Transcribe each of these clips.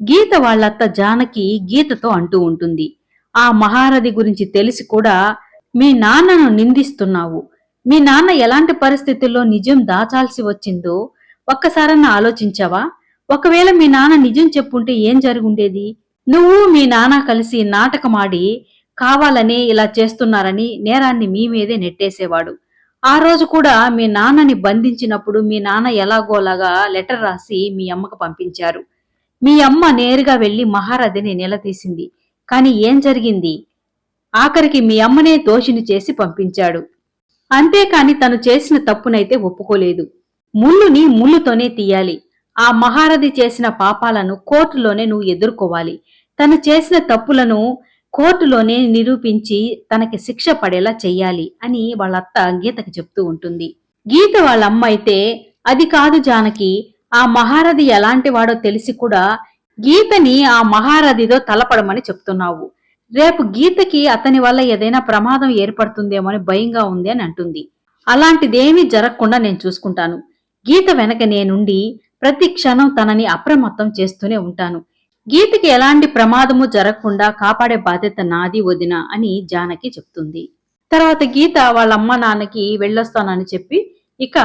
గీత వాళ్ళత్త జానకి గీతతో అంటూ ఉంటుంది. ఆ మహారథి గురించి తెలిసి కూడా మీ నాన్నను నిందిస్తున్నావు. మీ నాన్న ఎలాంటి పరిస్థితుల్లో నిజం దాచాల్సి వచ్చిందో ఒక్కసారన్నా ఆలోచించావా? ఒకవేళ మీ నాన్న నిజం చెప్పుంటే ఏం జరుగుండేది? నువ్వు మీ నాన్న కలిసి నాటకమాడి కావాలని ఇలా చేస్తున్నారని నేరాన్ని మీ మీదే నెట్టేసేవాడు. ఆ రోజు కూడా మీ నాన్నని బంధించినప్పుడు మీ నాన్న ఎలాగోలాగా లెటర్ రాసి మీ అమ్మకు పంపించారు. మీ అమ్మ నేరుగా వెళ్ళి మహారథిని నిలదీసింది. కాని ఏం జరిగింది? ఆఖరికి మీ అమ్మనే దోషిని చేసి పంపించాడు. అంతేకాని తను చేసిన తప్పునైతే ఒప్పుకోలేదు. ముళ్ళుని ముళ్ళుతోనే తీయాలి. ఆ మహారథి చేసిన పాపాలను కోర్టులోనే నువ్వు ఎదుర్కోవాలి. తను చేసిన తప్పులను కోర్టులోనే నిరూపించి తనకి శిక్ష పడేలా చెయ్యాలి అని వాళ్ళ అత్త గీతకి చెప్తూ ఉంటుంది. గీత వాళ్ళ అమ్మ అయితే అది కాదు జానకి ఆ మహారథి ఎలాంటి వాడో తెలిసి కూడా గీతని ఆ మహారథితో తలపడమని చెప్తున్నావు. రేపు గీతకి అతని వల్ల ఏదైనా ప్రమాదం ఏర్పడుతుందేమో అని భయంగా ఉంది అని అంటుంది. అలాంటిదేమీ జరగకుండా నేను చూసుకుంటాను. గీత వెనక నేనుండి ప్రతి క్షణం తనని అప్రమత్తం చేస్తూనే ఉంటాను. గీతకి ఎలాంటి ప్రమాదము జరగకుండా కాపాడే బాధ్యత నాది వదిన అని జానకి చెప్తుంది. తర్వాత గీత వాళ్ళ అమ్మ నాన్నకి వెళ్ళొస్తానని చెప్పి ఇక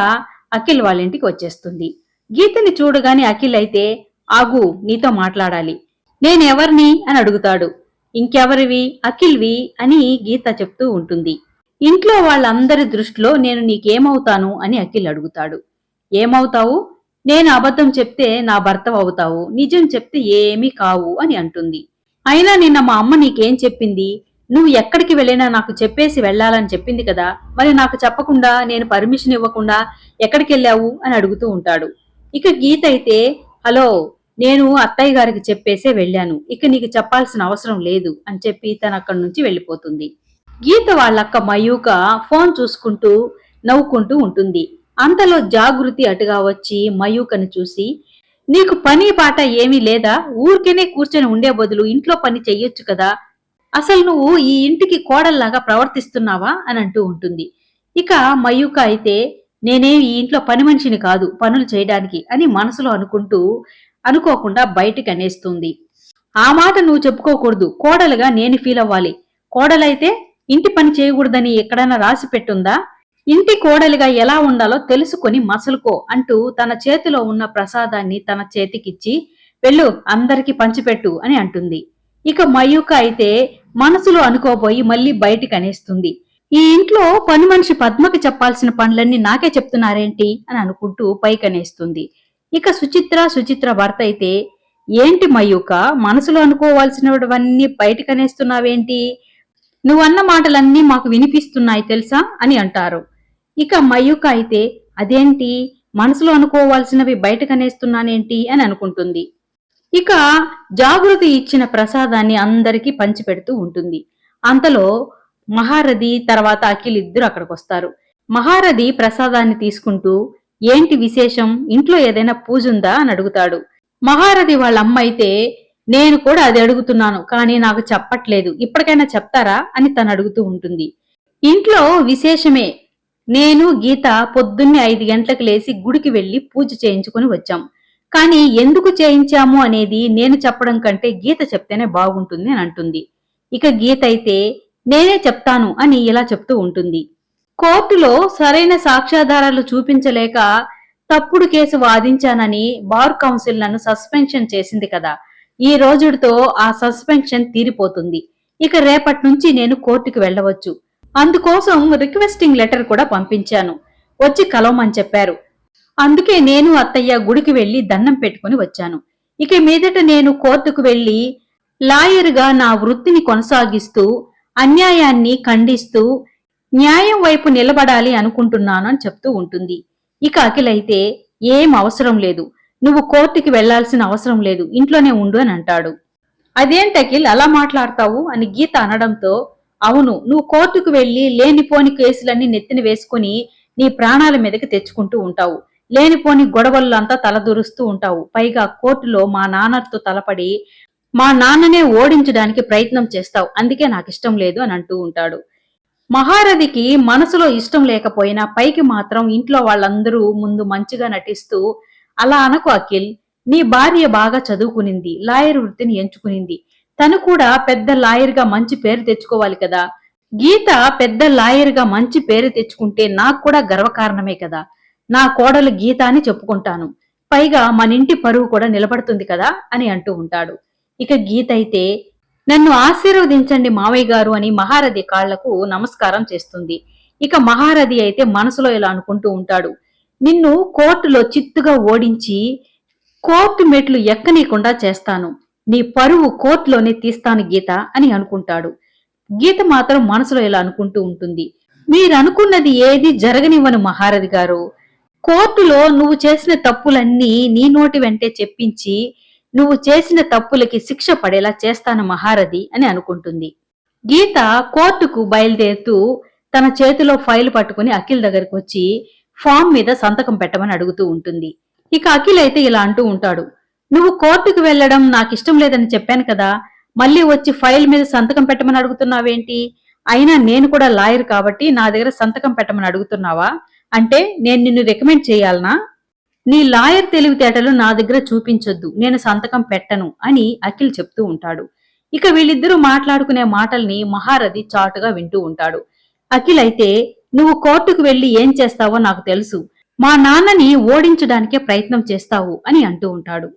అఖిల్ వాళ్ళ ఇంటికి వచ్చేస్తుంది. గీతని చూడగానే అఖిల్ అయితే ఆగు నీతో మాట్లాడాలి. నేనెవర్ని అని అడుగుతాడు. ఇంకెవరివి? అఖిల్వి? అని గీత చెప్తూ ఉంటుంది. ఇంట్లో వాళ్ళందరి దృష్టిలో నేను నీకేమవుతాను? అని అఖిల్ అడుగుతాడు. ఏమవుతావు? నేను అబద్ధం చెప్తే నా భర్త అవుతావు. నిజం చెప్తే ఏమీ కావు అని అంటుంది. అయినా నిన్న మా అమ్మ నీకేం చెప్పింది? నువ్వు ఎక్కడికి వెళ్ళినా నాకు చెప్పేసి వెళ్ళాలని చెప్పింది కదా. మరి నాకు చెప్పకుండా నేను పర్మిషన్ ఇవ్వకుండా ఎక్కడికి వెళ్ళావు అని అడుగుతూ ఉంటాడు. ఇక గీత అయితే హలో నేను అత్తయ్య గారికి చెప్పేసే వెళ్ళాను. ఇక నీకు చెప్పాల్సిన అవసరం లేదు అని చెప్పి తను అక్కడి నుంచి వెళ్ళిపోతుంది. గీత వాళ్ళక్క మయూక ఫోన్ చూసుకుంటూ నవ్వుకుంటూ ఉంటుంది. అంతలో జాగృతి అటుగా వచ్చి మయూకను చూసి నీకు పని పాట ఏమీ లేదా? ఊరికేనే కూర్చొని ఉండే బదులు ఇంట్లో పని చెయ్యొచ్చు కదా. అసలు నువ్వు ఈ ఇంటికి కోడల్లాగా ప్రవర్తిస్తున్నావా? అని అంటూ ఉంటుంది. ఇక మయూక అయితే నేనేమి ఈ ఇంట్లో పని మనిషిని కాదు పనులు చేయడానికి అని మనసులో అనుకుంటూ అనుకోకుండా బయటికి అనేస్తుంది. ఆ మాట నువ్వు చెప్పుకోకూడదు. కోడలుగా నేను ఫీల్ అవ్వాలి. కోడలైతే ఇంటి పని చేయకూడదని ఎక్కడైనా రాసి పెట్టుందా? ఇంటి కోడలిగా ఎలా ఉండాలో తెలుసుకొని మసలుకో అంటూ తన చేతిలో ఉన్న ప్రసాదాన్ని తన చేతికిచ్చి వెళ్ళు అందరికి పంచిపెట్టు అని అంటుంది. ఇక మయూక అయితే మనసులో అనుకోబోయి మళ్ళీ బయటికి అనేస్తుంది ఈ ఇంట్లో పని మనిషి పద్మకి చెప్పాల్సిన పనులన్నీ నాకే చెప్తున్నారేంటి అని అనుకుంటూ పైకనేస్తుంది. ఇక సుచిత్ర సుచిత్ర భర్త అయితే ఏంటి మయూక మనసులో అనుకోవాల్సినవన్నీ బయటకనేస్తున్నావేంటి? నువ్వన్న మాటలన్నీ మాకు వినిపిస్తున్నాయి తెలుసా? అని అంటారు. ఇక మయూక అయితే అదేంటి? మనసులో అనుకోవాల్సినవి బయటకనేస్తున్నానేంటి? అని అనుకుంటుంది. ఇక జాగృతి ఇచ్చిన ప్రసాదాన్ని అందరికీ పంచిపెడుతూ ఉంటుంది. అంతలో మహారథి తర్వాత అఖిల్ ఇద్దరు అక్కడికి వస్తారు మహారథి ప్రసాదాన్ని తీసుకుంటూ ఏంటి విశేషం? ఇంట్లో ఏదైనా పూజ ఉందా? అని అడుగుతాడు. మహారథి వాళ్ళ అమ్మ అయితే నేను కూడా అది అడుగుతున్నాను కానీ నాకు చెప్పట్లేదు. ఇప్పటికైనా చెప్తారా? అని తను అడుగుతూ ఉంటుంది. ఇంట్లో విశేషమే. నేను గీత పొద్దున్నే ఐదు గంటలకు లేచి గుడికి వెళ్ళి పూజ చేయించుకుని వచ్చాం. కానీ ఎందుకు చేయించాము అనేది నేను చెప్పడం కంటే గీత చెప్తేనే బాగుంటుంది అని అంటుంది. ఇక గీత అయితే నేనే చెప్తాను అని ఇలా చెప్తూ ఉంటుంది. కోర్టులో సరైన సాక్ష్యాధారాలు చూపించలేక తప్పుడు కేసు వాదించానని బార్ కౌన్సిల్ నన్ను సస్పెన్షన్ చేసింది కదా. ఈ రోజుతో ఆ సస్పెన్షన్ తీరిపోతుంది. ఇక రేపటి నుంచి నేను కోర్టుకు వెళ్ళవచ్చు. అందుకోసం రిక్వెస్టింగ్ లెటర్ కూడా పంపించాను. వచ్చి కలవమని చెప్పారు. అందుకే నేను అత్తయ్య గుడికి వెళ్ళి దండం పెట్టుకుని వచ్చాను. ఇక మీదట నేను కోర్టుకు వెళ్ళి లాయర్గా నా వృత్తిని కొనసాగిస్తూ అన్యాయాన్ని ఖండిస్తూ న్యాయం వైపు నిలబడాలి అనుకుంటున్నాను అని చెప్తూ ఉంటుంది. ఇక అఖిలైతే ఏం అవసరం లేదు. నువ్వు కోర్టుకి వెళ్ళాల్సిన అవసరం లేదు. ఇంట్లోనే ఉండు అని అంటాడు. అదేంటి అఖిల్? అలా మాట్లాడతావు? అని గీత అనడంతో అవును నువ్వు కోర్టుకు వెళ్ళి లేనిపోని కేసులన్నీ నెత్తిన వేసుకుని నీ ప్రాణాల మీదకి తెచ్చుకుంటూ ఉంటావు. లేనిపోని గొడవలంతా తలదూరుస్తూ ఉంటావు. పైగా కోర్టులో మా నాన్నతో తలపడి మా నాన్ననే ఓడించడానికి ప్రయత్నం చేస్తావు అందుకే నాకు ఇష్టం లేదు అని అంటూ ఉంటాడు. మహారథికి మనసులో ఇష్టం లేకపోయినా పైకి మాత్రం ఇంట్లో వాళ్ళందరూ ముందు మంచిగా నటిస్తూ అలా అనకు అఖిల్ నీ భార్య బాగా చదువుకునింది లాయర్ వృత్తిని ఎంచుకునింది. తను కూడా పెద్ద లాయర్గా మంచి పేరు తెచ్చుకోవాలి కదా. గీత పెద్ద లాయర్గా మంచి పేరు తెచ్చుకుంటే నాకు కూడా గర్వకారణమే కదా. నా కోడలు గీత అని చెప్పుకుంటాను. పైగా మన ఇంటి పరువు కూడా నిలబడుతుంది కదా అని అంటూ ఉంటాడు. ఇక గీత అయితే నన్ను ఆశీర్వదించండి మావయ్య గారు అని మహారథి కాళ్ళకు నమస్కారం చేస్తుంది. ఇక మహారథి అయితే మనసులో ఇలా అనుకుంటూ ఉంటాడు. నిన్ను కోర్టులో చిత్తుగా ఓడించి కోర్టు మెట్లు ఎక్కనీయకుండా చేస్తాను. నీ పరువు కోర్టులోనే తీస్తాను గీత అని అనుకుంటాడు. గీత మాత్రం మనసులో ఇలా అనుకుంటూ ఉంటుంది. మీరనుకున్నది ఏది జరగనివ్వను మహారథి గారు. కోర్టులో నువ్వు చేసిన తప్పులన్నీ నీ నోటి వెంటే చెప్పించి నువ్వు చేసిన తప్పులకి శిక్ష పడేలా చేస్తాను మహారథి అని అనుకుంటుంది. గీత కోర్టుకు బయలుదేరుతూ తన చేతిలో ఫైల్ పట్టుకుని అఖిల్ దగ్గరికి వచ్చి ఫామ్ మీద సంతకం పెట్టమని అడుగుతూ ఉంటుంది. ఇక అఖిల్ అయితే ఇలా అంటూ ఉంటాడు. నువ్వు కోర్టుకు వెళ్ళడం నాకు ఇష్టం లేదని చెప్పాను కదా మళ్ళీ వచ్చి ఫైల్ మీద సంతకం పెట్టమని అడుగుతున్నావేంటి? అయినా నేను కూడా లాయర్ కాబట్టి నా దగ్గర సంతకం పెట్టమని అడుగుతున్నావా? అంటే నేను నిన్ను రికమెండ్ చేయాలనా? నీ లాయర్ తెలివితేటలు నా దగ్గర చూపించొద్దు నేను సంతకం పెట్టను అని అఖిల్ చెప్తూ ఉంటాడు. ఇక వీళ్ళిద్దరూ మాట్లాడుకునే మాటల్ని మహారథి చాటుగా వింటూ ఉంటాడు. అఖిల్ అయితే నువ్వు కోర్టుకు వెళ్ళి ఏం చేస్తావో నాకు తెలుసు. మా నాన్నని ఓడించడానికే ప్రయత్నం చేస్తావు అని అంటూ ఉంటాడు.